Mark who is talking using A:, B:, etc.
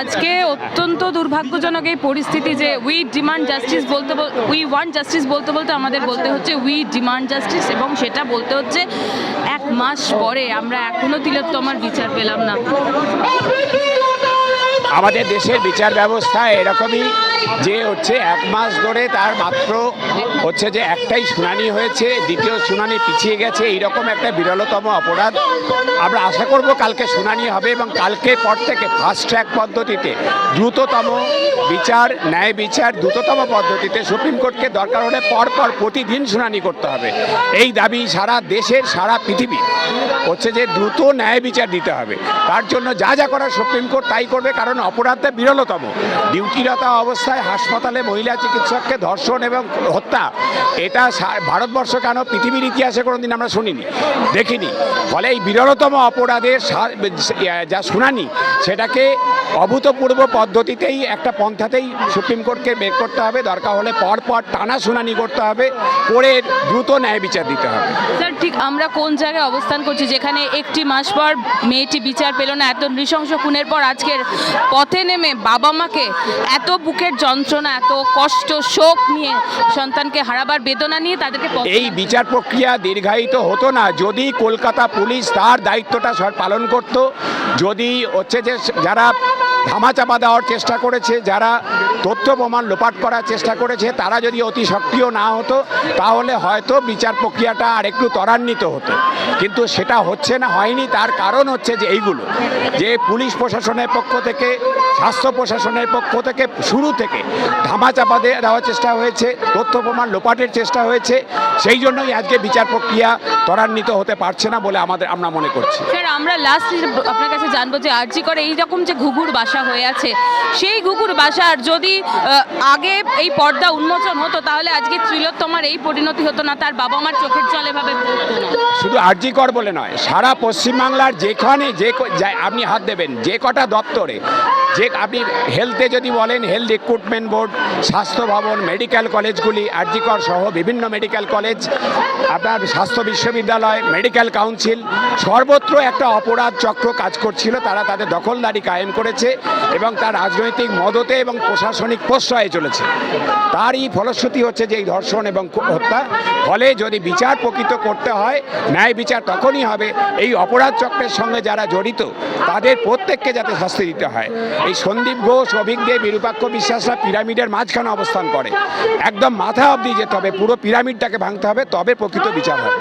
A: আজকে অত্যন্ত দুর্ভাগ্যজনক এই পরিস্থিতি যে উই ডিমান্ড জাস্টিস বলতে উই ওয়ান্ট জাস্টিস বলতে বলতে আমাদের বলতে হচ্ছে উই ডিমান্ড জাস্টিস এবং সেটা বলতে হচ্ছে এক মাস পরে আমরা এখনও তিলোত্তমার বিচার পেলাম না।
B: আমাদের দেশের বিচার ব্যবস্থা এরকমই। যে হচ্ছে এক মাস ধরে তার মাত্র হচ্ছে যে একটাই শুনানি হয়েছে, দ্বিতীয় শুনানি পিছিয়ে গেছে, এইরকম একটা বিরলতম অপরাধ। আমরা আশা করব কালকে শুনানি হবে এবং কালকে পর থেকে ফাস্ট ট্র্যাক পদ্ধতিতে দ্রুততম বিচার, ন্যায় বিচার দ্রুততম পদ্ধতিতে সুপ্রিম কোর্টকে দরকার হলে পরপর প্রতিদিন শুনানি করতে হবে। এই দাবি সারা দেশের, সারা পৃথিবী হচ্ছে যে দ্রুত ন্যায় বিচার দিতে হবে। তার জন্য যা যা করার সুপ্রিম কোর্ট তাই করবে, কারণ অপরাধটা বিরলতম। ডিউটিরত অবস্থায় হাসপাতালে মহিলা চিকিৎসককে ধর্ষণ এবং হত্যা। এটা ভারতবর্ষ কেন পৃথিবীর ইতিহাসে কোনোদিন আমরা শুনিনি, দেখিনি। ফলে এই বিরলতম অপরাধের যা শুনানি, সেটাকে অভূতপূর্ব পদ্ধতিতেই একটা পন্থাতেই সুপ্রিম কোর্টকে বের করতে হবে। দরকার হলে পর পর টানা শুনানি করতে হবে, করে দ্রুত ন্যায় বিচার দিতে হবে।
A: স্যার, ঠিক আমরা কোন জায়গায় অবস্থান করছি? যেখানে একটি মাস পর মেয়েটি বিচার পেল না, এত নৃশংস খুনের পর আজকের পথে নেমে বাবা মাকে এত বুকের যন্ত্রণা এত কষ্ট শোক নিয়ে সন্তানকে হারাবার বেদনা নিয়ে তাদেরকে
B: এই বিচার প্রক্রিয়া দীর্ঘায়িত হতো না। যদি কলকাতা পুলিশ তার দায়িত্বটা পালন করত যদি হচ্ছে যে যারা ধামাচাপা দেওয়ার চেষ্টা করেছে, যারা তথ্য প্রমাণ লোপাট করার চেষ্টা করেছে, তারা যদি অতি সক্রিয় না হতো, তাহলে হয়তো বিচার প্রক্রিয়াটা আর একটু ত্বরান্বিত হতো। কিন্তু সেটা হচ্ছে না, হয়নি, তার কারণ হচ্ছে যে এইগুলো। যে পুলিশ প্রশাসনের পক্ষ থেকে, স্বাস্থ্য প্রশাসনের পক্ষ থেকে, শুরু থেকে ধামাচাপা দে- দেওয়ার চেষ্টা হয়েছে, তথ্য প্রমাণ লোপাটের চেষ্টা হয়েছে, সেই জন্যই আজকে বিচার প্রক্রিয়া ত্বরান্বিত হতে পারছে না বলে আমাদের, আমরা মনে করছি।
A: স্যার, আমরা লাস্ট আপনার কাছে জানব যে আরজি করে এইরকম যে ঘুঘুর বাসা হয়ে আছে। সেই ঘুঘুর বাসার যদি আগে এই পর্দা উন্মোচন হতো, তাহলে আজকে ত্রিলোত্তমার এই পরিণতি হতো না, তার বাবা মার চোখের জল এভাবে
B: শুধু আরজিকর বলে নয়, সারা পশ্চিমবাংলার যেখানে যে আপনি হাত দেবেন, যে কটা দপ্তরে যে আপনি হেলথে যদি বলেন হেলথ রিক্রুটমেন্ট বোর্ড স্বাস্থ্য ভবন মেডিকেল কলেজগুলি, আরজিকর সহ বিভিন্ন মেডিকেল কলেজ আপনার স্বাস্থ্য বিশ্ববিদ্যালয় মেডিকেল কাউন্সিল সর্বত্র একটা অপরাধ চক্র কাজ করছিল, তারা তাদের দখলদারি কায়েম করেছে এবং তার রাজনৈতিক মদতে এবং প্রশাসনিক প্রশ্রয়ে চলেছে। তারই ফলশ্রুতি হচ্ছে যে এই ধর্ষণ এবং হত্যা, ফলে যদি বিচার প্রকৃত করতে হয়, ন্যায় বিচার তখনই হবে। এই অপরাধ চক্রের সঙ্গে যারা জড়িত, তাদের প্রত্যেককে যাতে শাস্তি দিতে হয়। এই সন্দীপ ঘোষ, অভিক দেব বিরূপাক্ষ বিশ্বাসরা পিরামিডের মাঝখানে অবস্থান করে। একদম মাথা অবধি যেতে হবে পুরো পিরামিডটাকে ভাঙতে হবে, তবে প্রকৃত বিচার হবে।